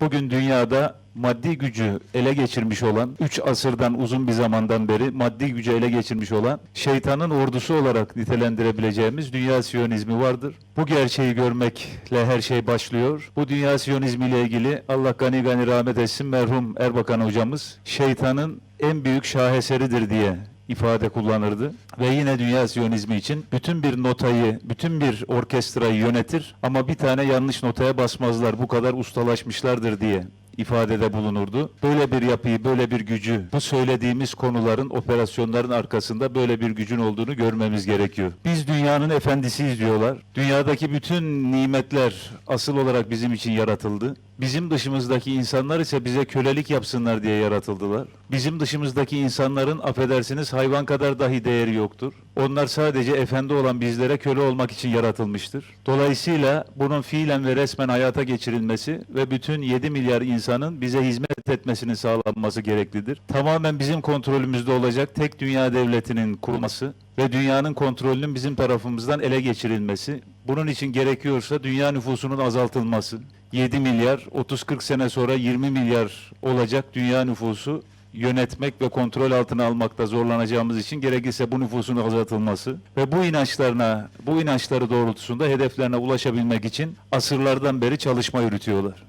Bugün dünyada maddi gücü ele geçirmiş olan, 3 asırdan uzun bir zamandan beri maddi gücü ele geçirmiş olan şeytanın ordusu olarak nitelendirebileceğimiz dünya siyonizmi vardır. Bu gerçeği görmekle her şey başlıyor. Bu dünya siyonizmi ile ilgili Allah gani gani rahmet etsin merhum Erbakan hocamız şeytanın en büyük şaheseridir diye ifade kullanırdı. Ve yine dünya siyonizmi için bütün bir notayı, bütün bir orkestrayı yönetir ama bir tane yanlış notaya basmazlar. Bu kadar ustalaşmışlardır diye ifadede bulunurdu. Böyle bir yapıyı, böyle bir gücü, bu söylediğimiz konuların, operasyonların arkasında böyle bir gücün olduğunu görmemiz gerekiyor. Biz dünyanın efendisiyiz diyorlar. Dünyadaki bütün nimetler asıl olarak bizim için yaratıldı. Bizim dışımızdaki insanlar ise bize kölelik yapsınlar diye yaratıldılar. Bizim dışımızdaki insanların affedersiniz hayvan kadar dahi değeri yoktur. Onlar sadece efendi olan bizlere köle olmak için yaratılmıştır. Dolayısıyla bunun fiilen ve resmen hayata geçirilmesi ve bütün 7 milyar insanın bize hizmet etmesinin sağlanması gereklidir. Tamamen bizim kontrolümüzde olacak tek dünya devletinin kurulması ve dünyanın kontrolünün bizim tarafımızdan ele geçirilmesi. Bunun için gerekiyorsa dünya nüfusunun azaltılması. 7 milyar, 30-40 sene sonra 20 milyar olacak dünya nüfusu yönetmek ve kontrol altına almakta zorlanacağımız için gerekirse bu nüfusun azaltılması ve bu inançlarına, bu inançları doğrultusunda hedeflerine ulaşabilmek için asırlardan beri çalışma yürütüyorlar.